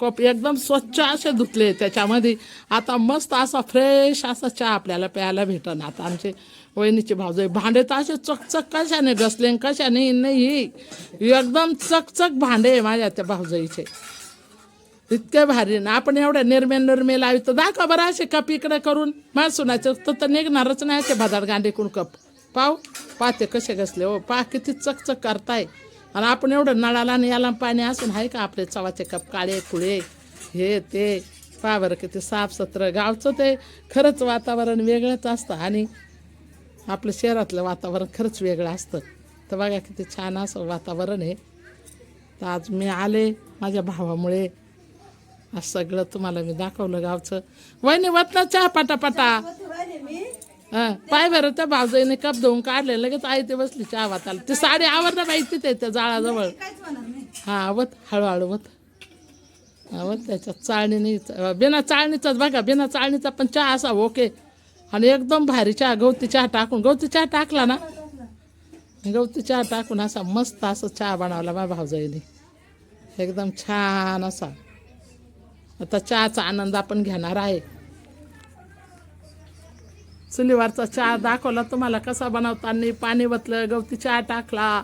Cup एकदम स्वच्छ असे धुतले त्याच्यामध्ये. आता मस्त असा फ्रेश असा चहा आपल्याला प्यायला भेटन. आता आमचे वहिनीचे भावजय भांडे तर असे चकचक कशाने घसले कशाने नाही. एकदम चकचक भांडे आहे माझ्या त्या भावजईचे इतके भारी ना. आपण एवढ्या निर्मे निर्मेल लावितो दाखवा बरं असे कप इकडे करून. मला सुनायचं तर तर निघणारच नाही असे भदाड गांडेकून कप. पाव पाहते कसे घसले. हो पा किती चकचक करताय. आणि आपण एवढं नळाला आणि याला पाणी असून आहे का आपले चवाचे कप काळे कुळे हे ते. पा बरं किती साफसत्र. गावचं ते खरंच वातावरण वेगळंच असतं आणि आपलं शहरातलं वातावरण खरंच वेगळं असतं. तर बघा किती छान असं वातावरण आहे. तर आज मी आले माझ्या भावामुळे. आज सगळं तुम्हाला मी दाखवलं गावचं. वहिनी वतला चहा पटापटा पाय बरं त्या भावजाईने कप धुवून काढले लगेच आई ते बसली चहा वाताला ती साडी आवडता बाई तिथे त्या जाळाजवळ हा आवत हळूहळू वत आवत त्याच्यात चाळणीने बिना चाळणीचाच बघा बिना चाळणीचा पण चहा असा ओके. आणि एकदम भारी चहा गवती चहा टाकून गवती चहा टाकला ना? गवती चहा टाकून असा मस्त असं चहा बनवला माझ्या भावजाईने एकदम छान असा. आता चहाचा आनंद आपण घेणार आहे. चुलीवरचा चहा दाखवला तुम्हाला कसा बनवताना पाणी बतलं गवती चहा टाकला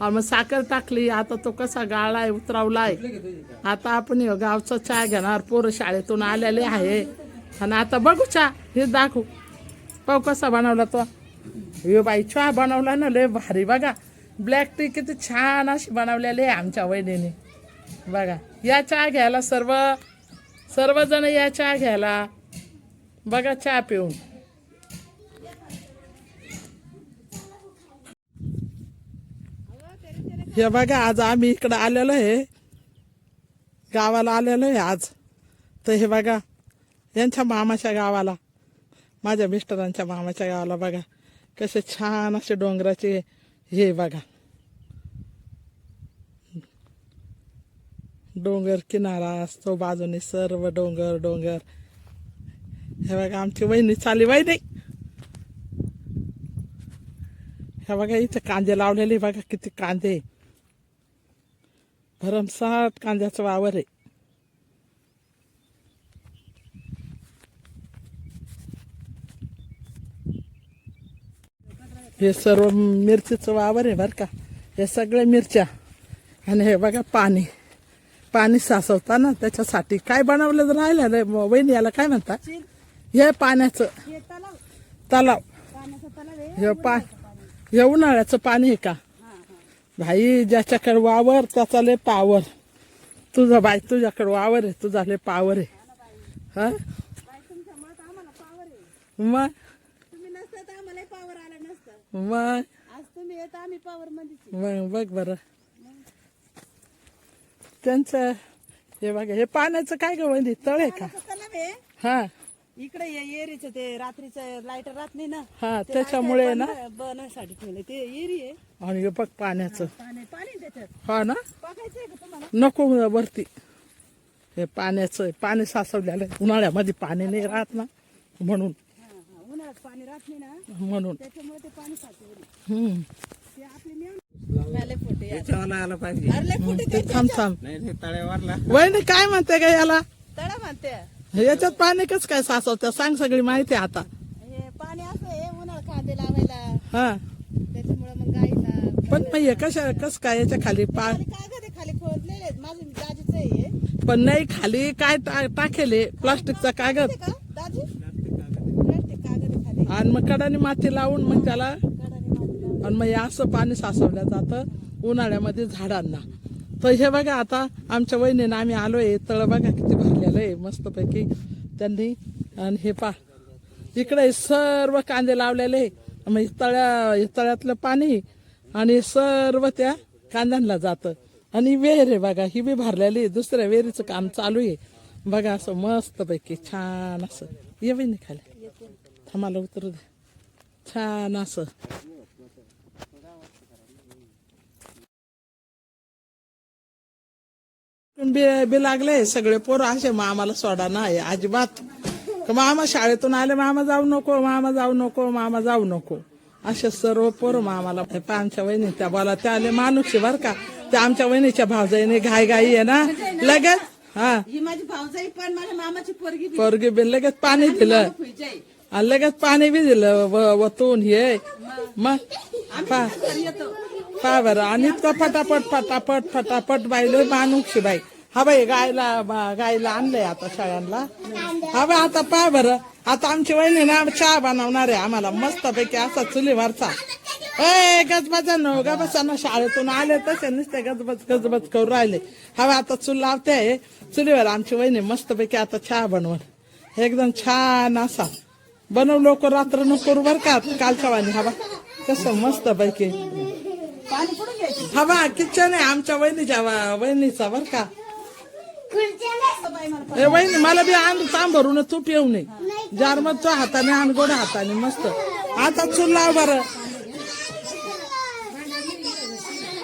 मग साखर टाकली आता तो कसा गाळलाय उतरवलाय. आता आपण गावचा चहा घेणार पोरं शाळेतून आलेले आहे. आणि आता बघू चहा हे दाखवू. पाहू कसा बनवला तो. हे बाई चहा बनवला ना लय भारी. बघा ब्लॅक टी किती छान अशी बनवलेली आहे आमच्या वहिनीने. बघा या चहा घ्यायला सर्व सर्वजण या चहा घ्यायला. बघा चहा पिऊन. हे बघा आज आम्ही इकडं आलेलो आहे. गावाला आलेलो आहे आज. तर हे बघा यांच्या मामाच्या गावाला माझ्या मिस्टरांच्या मामाच्या गावाला बघा कसे छान असे डोंगराचे हे बघा. डोंगर किनारा असतो बाजूने सर्व डोंगर डोंगर. हे बघा आमची वहिनी चाली वहिनी. हे बघा इथे कांदे लावलेले बघा किती कांदे. भरमसाठ कांद्याचं वावर आहे. हे सर्व मिरचीचं वावर आहे बरं का. हे सगळे मिरच्या आणि हे बघा पाणी. पाणी साचवताना त्याच्यासाठी काय बनवलं राहिलं रे वहिनी याला काय म्हणतात हे पाण्याचं तलाव. हे पा हे उन्हाळ्याचं पाणी आहे का? भाई ज्याच्याकडे वावर त्याचा लय पावर तुझं बाई तुझ्याकडे वावर आहे तुझा लय पावर आहे. हा? मग? मग? मग बघ बरं. त्यांचं हे बघा हे पाण्याचं काय ग वहिनी तळ आहे का? हा. इकडे ये एरीचं ते रात्रीचं लाइट राहत नाही ना. हा ते त्याच्यामुळे ना? बंद- बनवायसाठी ठेवले ते एरी आहे. आणि हे बघ पाण्याचं. पाणी पाणी त्याच्यात. हा ना? बघायचंय का तुम्हाला? नको वरती. हे पाण्याचं पाणी साचवलेलं आहे. उन्हाळ्यामध्ये पाणी नाही राहत ना म्हणून. हा, हा. उन्हाळ्यात पाणी राहत नाही ना म्हणून. त्याच्यामुळे ते पाणी साचवले हम्म. ते आपले नेऊन झाले फोटे यार. त्याच्यावाला आला पाहिजे. अरे फोटे ते थांब थांब. नाही नाही तळ्यावरला वहिनी काय म्हणते का याला? तळा म्हणते. याच्यात पाणी कस काय साचवतं सांग सगळी माहिती आता. हे पाणी असं आहे उन्हाळा कांदे लावायला. हा. त्याच्यामुळे मग गाईला पण मग हे कशा कस काय याच्या खाली पा खाली कागद आहे खाली खोदलेले आहेत. माझं दाजीचं आहे हे. पण नाही खाली काय टा- टाकेले प्लास्टिकचा कागद? ते का? दाजी? प्लास्टिक कागद आहे. खाली. आणि मग कडाने माती लावून मग त्याला माती लावून. आणि मग हे असं पाणी साचवलं जातं उन्हाळ्यामध्ये झाडांना. तर हे बघा आता आमच्या वहिनीनं आम्ही आलोय तळ बघा किती आहे मस्तपैकी. त्यांनी आणि हे पा इकडे सर्व कांदे लावलेले मग तळ्या तळ्यातलं पाणी आणि सर्व त्या कांद्यांना जातं. आणि वेर आहे बघा ही बी भरलेली दुसऱ्या वेरीचं काम चालू आहे. बघा असं मस्तपैकी छान असं. ये बी निघाले थांबाला उतरू दे. छान असं. बी बी लागले. सगळे पोरं असे मामाला सोडा नाही अजिबात. मामा शाळेतून आले मामा जाऊ नको मामा जाऊ नको मामा जाऊ नको. असे सर्व पोरं मामाला आमच्या वहिनी त्या बोला त्या आले माणूस बर का. त्या आमच्या वहिनीच्या भावजाईने घाई घाई आहे ना. लगेच हा. ही माझी भाऊजाई पण माझ्या मामाची पोरगी. पोरगी बी लगेच पाणी दिलं. आणि लगेच पाणी बी दिलं वतून हे. मग? पा बरं. आणि इतकं फटाफट फटाफट फटाफट बाईले मानुक्षी बाई. हा बाई गायला गायला आणलंय आता शाळांना. हा बाई आता पा बरं. आता आमची वहिनी ना चहा बनवणार आहे आम्हाला. मस्त पैकी असा चुलीवरचा. ए गजबजानो गबसानो शाळेतून आले तसे नुसते गजबज गजबज करून राहिले. हवा आता चूल लावते चुलीवर आमची वहिनी मस्त पैकी आता चहा बनवण एकदम छान असा. बनव लोक रात्र न करू बर का कालच्या वाणी. हवा कसं मस्त पैकी हवा किचन आहे आमच्या वहिनीच्या वहिनीचा बर का. ए वहिनी मला बी आण तांब भरून तूप येऊ नये. जार मग तो हाताने आण गोड हाताने मस्त. आता चूल लाव बरं.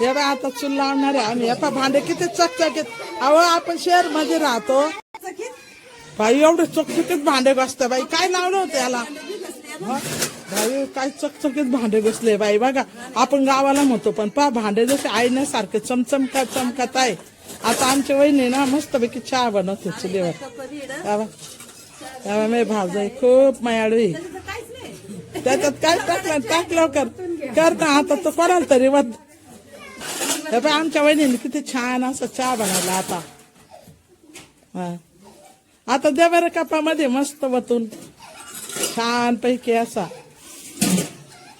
हे बघ आता चूल लावणार आहे आम्ही. आता भांडे किती चकचकीत. अहो आपण शहरमध्ये राहतो. भाई बाई एवढे चकचकीत भांडे घसते बाई. काय लावलं होतं याला? भाई काय चकचकीत भांडे बसले बाई. बघा आपण गावाला म्हणतो पण पा भांडे जसे सारखे चमचमका चमकत आहे. आता आमच्या वहिनी ना मस्तपैकी चहा बनवते चुलीवर कधी इकडं तेव्हा मी भावजाई खूप मायाळू त्याच्यात काय टाकलं टाक लवकर कर. करता आता तो कोणाला तरी वत आमच्या वहिनीने किती छान असं चहा बनवला आता. हा. आता द्या बरं कपामध्ये मस्त वतून. छान पैकी असा.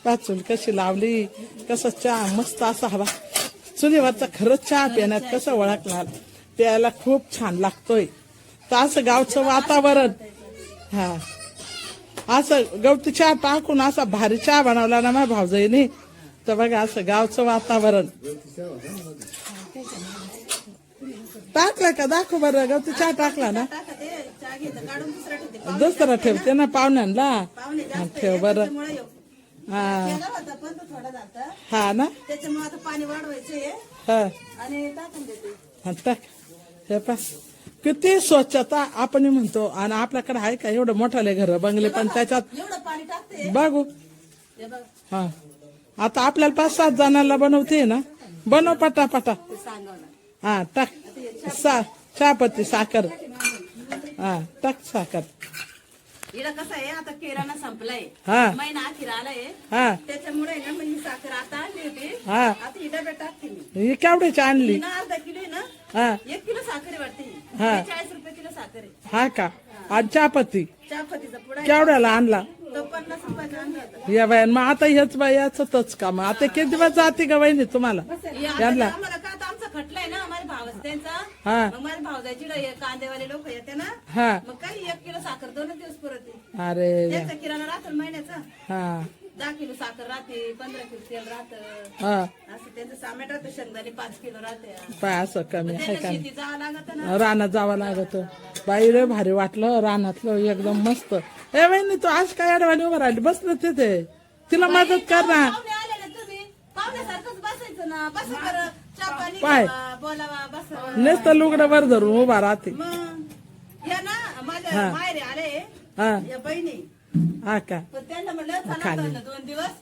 पाचून कशी लावली कसं चहा मस्त असा हवा. चुलीवरचा खरंच चहा पिण्यात कसं ओळखणार प्यायला खूप छान लागतोय. तर असं गावचं वातावरण. हा. असं गवती चहा टाकून असा भारी चहा बनवला ना माझ्या भावजाईने तर बघा असं गावचं वातावरण. टाकलं का? दाखव बरं गवती चहा टाकला ना. दुसरा ठेवते. ना पाहुण्यांना. ठेव बरं. हा. केला होता पण तो थोडा झालता. हा ना? त्याच्यामुळे आता पाणी वाढवायचंय. हा. आणि टाकून देते. हा, टाक. हे पा. किती स्वच्छता आपण म्हणतो. आणि आपल्याकडे आहे का? एवढं मोठाले घर बंगले पण त्याच्यात. एवढं पाणी टाकते. बघू. हे बघ. हा. आता आपल्याला पाच सात जणांना बनवते ना? बनव ते सांगा ना हा टाक. सा चहापत्ती साखर. हा टाक साखर. इकडं कसं आहे आता किराणा संपलाय. हा. महिना अखेर आलाय. हा. त्याच्यामुळे ना मग ही साखर आता आणली होती. हा. आता ही डब्यात टाकते मी. ही केवढ्याची आणली? ना अर्धा किलो आहे ना हा. एक किलो साखर आहे वाटते ही. हा. चाळीस रुपये किलो साखर आहे. हा का? आणि चहापत्ती? पुडा आहे. केवढ्याला आणला? तो पन्नास रुपयाचा आणला होता. या बाई मग आता हेच बाई याच का मग आता किती दिवस जाते का वहिनी तुम्हाला? हे आता यांना आम्हाला का आता आमचा खटलाय ना माझ्या भावाचा त्यांचा हा. मग माझ्या भावजाची कांदेवाले लोक येते ना. हा. मग काही एक किलो साखर दोन दिवस पुरत आहे. अरे त्यांचा किराणा राहतो ना महिन्याचा? हा. दहा किलो साखर राहते पंधरा किलो तेल राहतं. हा. असं त्यांचं सामेट राहतं शेंगदाणे पाच किलो राहते. पाय असं कमी आहे का शेती जावं लागत ना. रानात जावं लागत. बाई रे भारी वाटलं रानातलं एकदम मस्त. ए वहिनी तू आज काय अडवाणी उभं राहिली? बस ना तिथे. तिला मदत कर ना. पाहुणे आले ना तुम्ही. पाहुण्यासारखंच बसायचं ना. बसा बरं. चहा पाणी पाय. घ्यावा, बोलावा बसा. नुसतं लुगडं वर धरून उभा राहते. मग या ना माझ्या माहेरी आले. हा. या बहिणी. हा का? पण त्यांना म्हणलं चला म्हणलं दोन दिवस.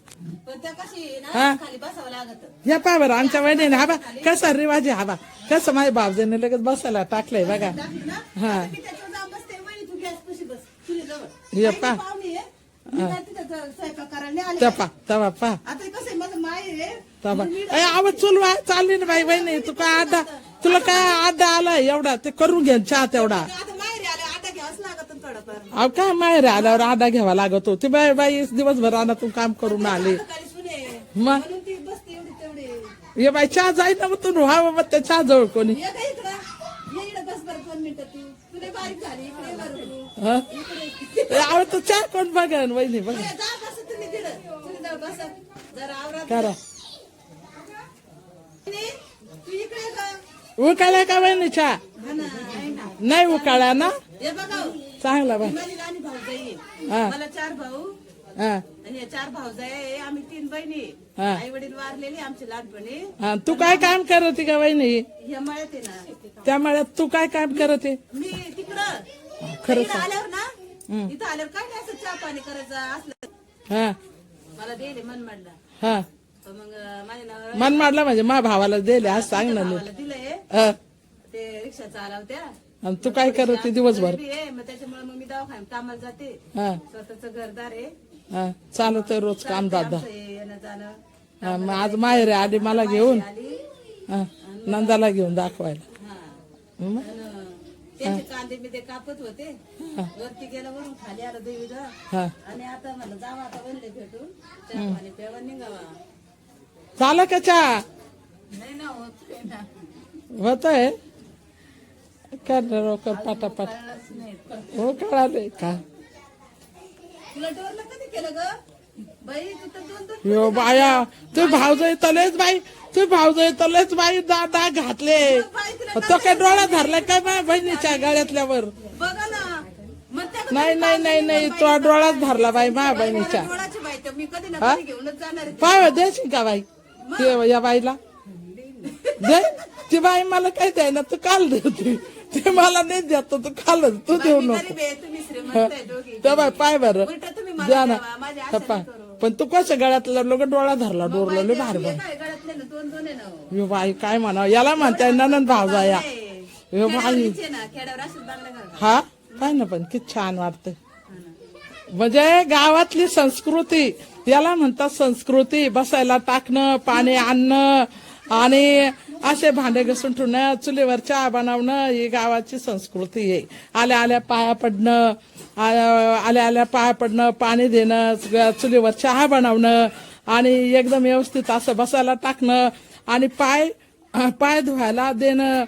पण त्या कशी ना. खाली बसावं लागत. या पा बरं आमच्या वहिनीने हा बा कसा रिवाज आहे हा बा. कसं माझ्या बापजीने लगेच बसायला टाकलंय बघा. टाकली ना? हा. आता मी त्याच्यावर जाऊन बसते. वहिनी तू गॅस कशी बस. चुलीजवळ ये काही पा. पाहुणे आहे. मी काय तिथं ज- स्वयंपाक करायला. नाही आले तपा तवा पा आता कसं आहे माझं माहेर आहे. तवा ए आवाज चुल वा चालली ना बाई वहिनी तू काय आड्डा तुला काय आड्डा आला एवढा ते करून घे चहा तेवढा. आता माहेरी आले आता घ्यावंच लागत ना थोडंफार अहो काय माहेर आल्यावर आडा घ्यावा लागत होती? बाई बाई दिवसभर रानातून काम करून आले. मग? ये बाई चहा जाई ना मग तू व्हा बाबा त्या चहा जवळ कोणी मिनिटं तू. हं? अहो चहा कोण बघन वहिनी बघ. करा. वहिनी, तू इकडे ये का उकाळा का वहिनी चहा? हा नाही उकाळा ना? हे बघा. हो, चांगला ही माझी लहानी भाऊजाई आहे. हा. मला चार भाऊ. हा. आणि या चार भाऊजाई आहे आम्ही तीन बहिणी हा. आई वडील वारलेले आमचे लहानपणी. हा तू काय काम करत का वहिनी? हे मळ्यात आहे ना. त्यामुळे तू काय काम करत मी तिकडं. खरं इकडं आल्यावर ना इथं आल्यावर काय नाही असं चहा पाणी करायचं असलं. हा. मला दिले मन म्हणला हा. मग अं, माझ्या मन मारला म्हणजे मा भावाला दिले आज सांग ना नीट. भावाला दिलंय. हा, ते रिक्षा चालवत्या. आणि तू काय करते दिवसभर? आहे मग त्याच्यामुळे मग मी दवाखान्यात कामाला जाते. हा. स्वतःच घरदार आहे. हा. चालत आहे रोज काम दादा. आमचं येणं जाणं. हा, मग आज माहेर आली मला घेऊन. आली. हा, नंदाला घेऊन दाखवायला. हा? अन त्यांचे कांदे मी ते कापत होते. वरती गेलं वरून खाली आलं देवीला. हा. आणि आता म्हणलं जावा आता बनले भेटून. चहा पाणी प्यावा निघावा. झालं का चहा? नाही ना होत. होत आहे कर लवकर पाटापाट? हो कळाले का? यो बाया तू भावज तलेच बाई तू भावज तलेच बाई दादा घातले. तो काय डोळा धरलाय काय माझ्या बहिणीच्या गळ्यातल्यावर? नाही नाही नाही नाही तो डोळाच धरला बाई माझ्या बहिणीच्या. पाय देशील का बाई? या बाईला? दे. ती बाई मला काय द्याय ना तू काल दे ती ते मला नाही देत तू काल तू देऊ नको. गरीब आहे, तुम्ही श्रीमंत आहे दोघी. ते बाय पाय बर. द्या ना. आशा पाय. पण तू कसं गळ्यातला? लोक डोळा धरला डोरलो लय भार हे बाई काय म्हणा याला म्हणताय ननंद भावजा या. हे, बाई. हा? काय ना पण किती छान वाटतंय. म्हणजे गावातली संस्कृती याला म्हणतात संस्कृती. बसायला टाकणं पाणी आणणं आणि असे भांडे घसून ठेवणं चुलीवर चहा बनवणं ही गावाची संस्कृती आहे. आल्या आल्या पाया पडणं आल्या आल्या पाया पडणं पाणी देणं चुलीवर चहा बनवणं आणि एकदम व्यवस्थित असं बसायला टाकणं आणि पाय पाय धुवायला देणं.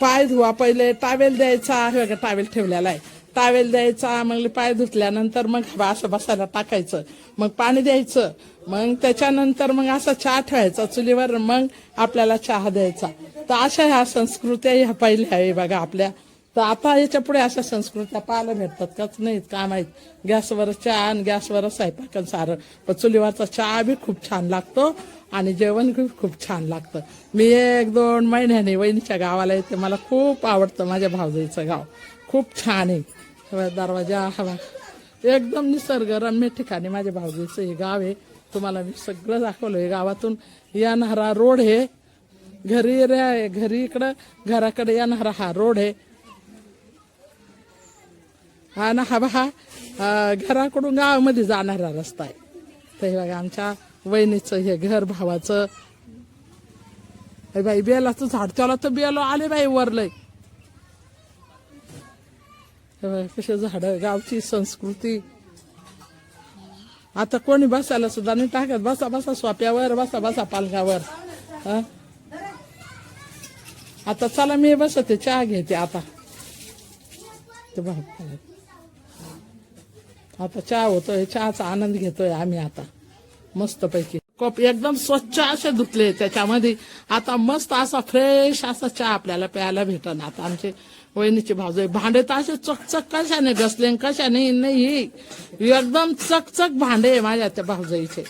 पाय धुवा पहिले टावेल द्यायचा हे टावेल ठेवलेला आहे. टावेल द्यायचा मग पाय धुतल्यानंतर मग बा- असं बसायला टाकायचं. मग पाणी द्यायचं. मग त्याच्यानंतर मग असं चहा ठेवायचा चुलीवर मग आपल्याला चहा द्यायचा. तर अशा ह्या संस्कृत्या ह्या पहिल्या आहे बघा आपल्या. तर आता याच्यापुढे अशा संस्कृत्या पाहायला भेटतात काच नाहीत का माहीत? गॅसवर चहा आणि गॅसवर स्वयंपाक सारं. पण चुलीवरचा चहा बी खूप छान लागतो आणि जेवण बी खूप छान लागतं. मी एक दोन महिन्याने वहिनीच्या गावाला येते. मला खूप आवडतं माझ्या भावजाईचं गाव. खूप छान आहे. हवा दरवाजा हवा. एकदम निसर्गरम्य ठिकाणी माझ्या भाऊजीचं हे गाव आहे. तुम्हाला मी सगळं दाखवलं. हे गावातून येणारा रोड आहे घरी रे घरी इकडं घराकडे येणारा हा रोड आहे हा ना हा हा घराकडून गावामध्ये जाणारा रस्ता आहे. तर हे बघा आमच्या वहिनीचं हे घर भावाचं. हे बाई बेलाचं झाड त्याला तर बेलो आले बाई वरलंय. कसे झाडं गावची संस्कृती. आता कोणी बसायला सुद्धा नाही टाकत. बसा बसा सोप्यावर बसा बसा पालकावर हा? आता चला मी बसते. चहा घेते आता. ते आता चहा होतोय. चहाचा आनंद घेतोय आम्ही आता. मस्त पैकी कप एकदम स्वच्छ असे धुतले त्याच्यामध्ये. आता मस्त असा फ्रेश असा चहा आपल्याला प्यायला भेटन. आता आमचे वहिनीचे भावजे भांडे तर असे चकचक कशाने घसले कशाने नाही. एकदम चकचक भांडे आहे माझ्या त्या भावजाईचे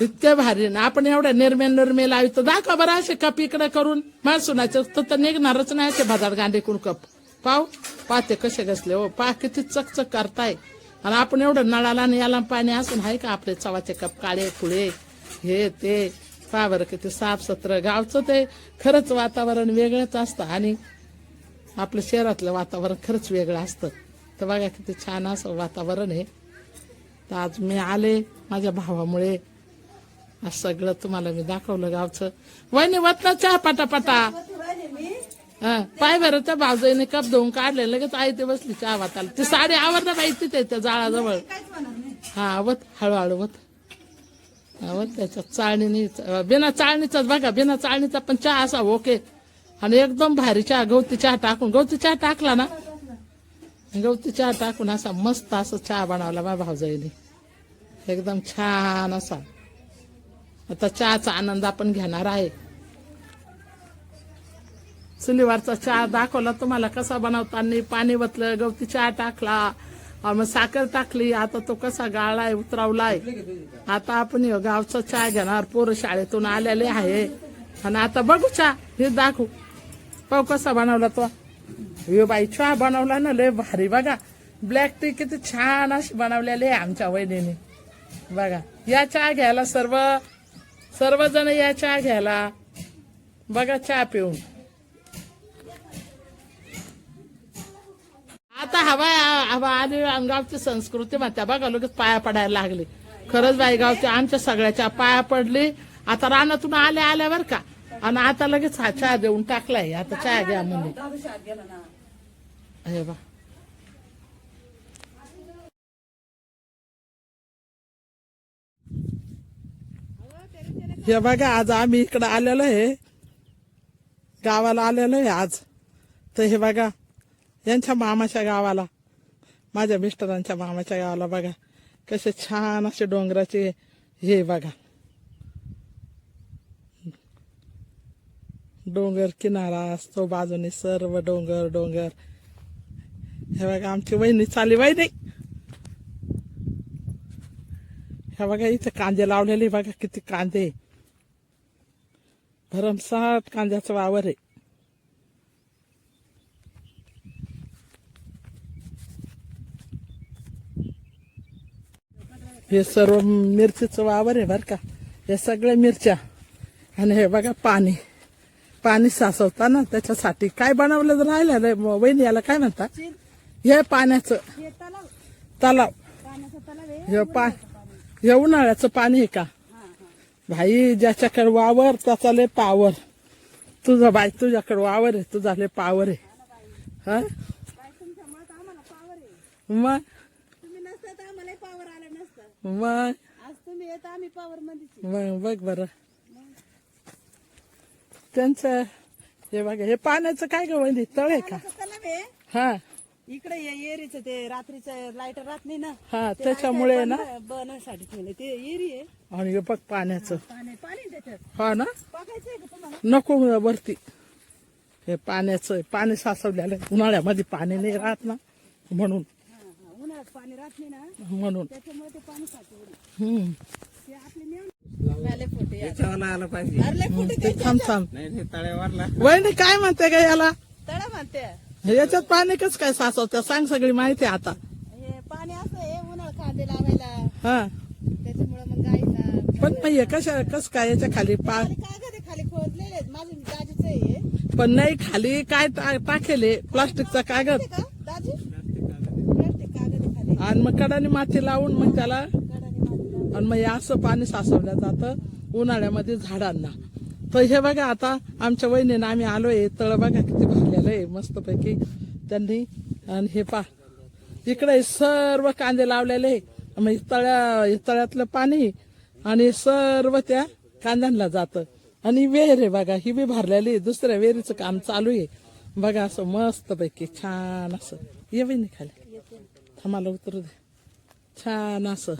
इतके भारी ना. आपण एवढ्या निर्मे निर्मे लावितो. दाखवा बरं असे कप इकडे करून. मला सुनायचं तर तर निघणारच नाही असे भाजार गांडे करून कप. पाव पाहते कसे घसले. हो पा किती चकचक करताय. आणि आपण एवढं नळाला आणि याला पाणी असून आहे का आपले चवाचे कप काळे फुळे हे ते. पा बरं किती साफसत्र. गावचं ते खरंच वातावरण वेगळंच असतं आणि आपलं शहरातलं वातावरण खरंच वेगळं असतं. तर बघा किती छान असं वातावरण आहे. तर आज मी आले माझ्या भावामुळे. आज सगळं तुम्हाला मी दाखवलं गावचं. वहिनी वतना चहा पटापटा. हा पाय बरं त्या भावजाईने कप धुवून काढले लगेच आई ते बसली चहा वाताला ती साडी आवडतं बाई तिथे त्या जाळाजवळ. हा वत हळूहळू वत आवत त्याच्यात चाळणीने बिना चाळणीचाच बघा बिना चाळणीचा पण चहा असा ओके. आणि एकदम भारी चहा गवती चहा टाकून गवती चहा टाकला ना? गवती चहा टाकून असा मस्त असं चहा बनवला बा भावजाईने एकदम छान असा. आता चहाचा आनंद आपण घेणार आहे. चुलीवरचा चहा दाखवला तुम्हाला कसा बनवताना पाणी वतलं गवती चहा टाकला. मग साखर टाकली. आता तो कसा गाळलाय उतरवलाय. आता आपण गावचा चहा घेणार. पोरं शाळेतून आलेले आहे. आणि आता बघू चहा. हे दाखवू. पाहू कसा बनवला तो. यो बाई चहा बनवला ना लय भारी. बघा ब्लॅक टी किती छान अशी बनवलेली आहे आमच्या वहिनीने. बघा या चहा घ्यायला सर्व सर्वजण या चहा घ्यायला. बघा चहा पिऊन. हवा हवा आणि गावची संस्कृती म्हणत्या बघा लगेच पाया पडायला लागले. खरंच बाई आमच्या सगळ्याच्या पाया पडले. आता रानातून आल्या आल्या बर का. आणि आता लगेच हा चहा देऊन टाकलाय. आता चहा घ्या म्हणे हे बा हे बघा आज आम्ही इकडं आलेलो आहे. गावाला आलेलो आहे आज. तर हे बघा यांच्या मामाच्या गावाला. माझ्या मिस्टरांच्या मामाच्या गावाला बघा. कसे छान असे डोंगराचे हे बघा. डोंगर किनारा असतो बाजूने सर्व डोंगर डोंगर. हे बघा आमची वहिनी चाली वहिनी. हे बघा इथे कांदे लावलेले बघा किती कांदे. भरमसाठ कांद्याचं वावर आहे. हे सर्व मिरचीचं वावर आहे बर का. हे सगळ्या मिरच्या. आणि हे बघा पाणी. पाणी साचवताना त्याच्यासाठी काय बनवलं राहिलं रे वहिनी याला काय म्हणतात हे पाण्याचं. तलाव. हे पा हे उन्हाळ्याचं पाणी आहे का? भाई ज्याच्याकडे वावर त्याचा लय पावर तुझा बाई तुझ्याकडे वावर आहे. तुझा लय पावर आहे. हा? मग तुम्ही नसता तर आम्हाला पावर आलं नसतं मग? आज तुम्ही येत आम्ही पावर मध्ये मग बघ बर. त्यांचं हे बघा हे पाण्याचं काय ग वहिनी? तळ आहे का? हा. इकडे ये एरीचं ते रात्रीचं लाइट राहत नाही ना. हा त्याच्यामुळे ना? बनवण्यासाठी ठेवले ते एरी आहे. आणि हे बघ पाण्याचं. पाणी पाणी त्याच्यात. हा ना? का तुम्हाला? नको वरती. हे पाण्याचं आहे. पाणी साचवलेलं आहे. उन्हाळ्यामध्ये पाणी नाही राहत ना म्हणून. हा, हा. उन्हाळ्यात पाणी राहत नाही ना म्हणून. त्याच्यामुळे ते पाणी हम्म. ते आपले. त्याच्यावाला आला पाहिजे. ते थांब थांब. नाही ते तळ्यावरला वहिनी काय म्हणते का याला? तळा म्हणते. याच्यात पाणी कसं काय साचवतं सांग सगळी माहिती आता. हे पाणी असं आहे उन्हाळ कांदे लावायला. हा. त्याच्यामुळे मग गाईला पण मग हे कशा कस काय याच्या खाली पा खाली कागद आहे खाली खोदलेले आहेत. माझं दाजीच आहे. पण नाही खाली काय टा- टाकेले प्लास्टिकचा कागद. का दाजी प्लास्टिक कागद आहे खाली आणि मग कडाने माती लावून मग त्याला आणि मग हे असं पाणी साचवलं जातं उन्हाळ्यामध्ये झाडांना. तर हे बघा आता आमच्या वहिनीनं आम्ही आलो आहे तळ बघा किती भरलेलं आहे मस्तपैकी त्यांनी आणि हे पा इकडे सर्व कांदे लावलेले मग तळ्या तळ्यातलं पाणी आणि सर्व त्या कांद्यांना जातं. आणि वेर आहे बघा ही बी भरलेली आहे. दुसऱ्या वेरीचं काम चालू आहे. बघा असं मस्तपैकी छान असं. ये बी खाली. थांबाला उतरू दे छान असं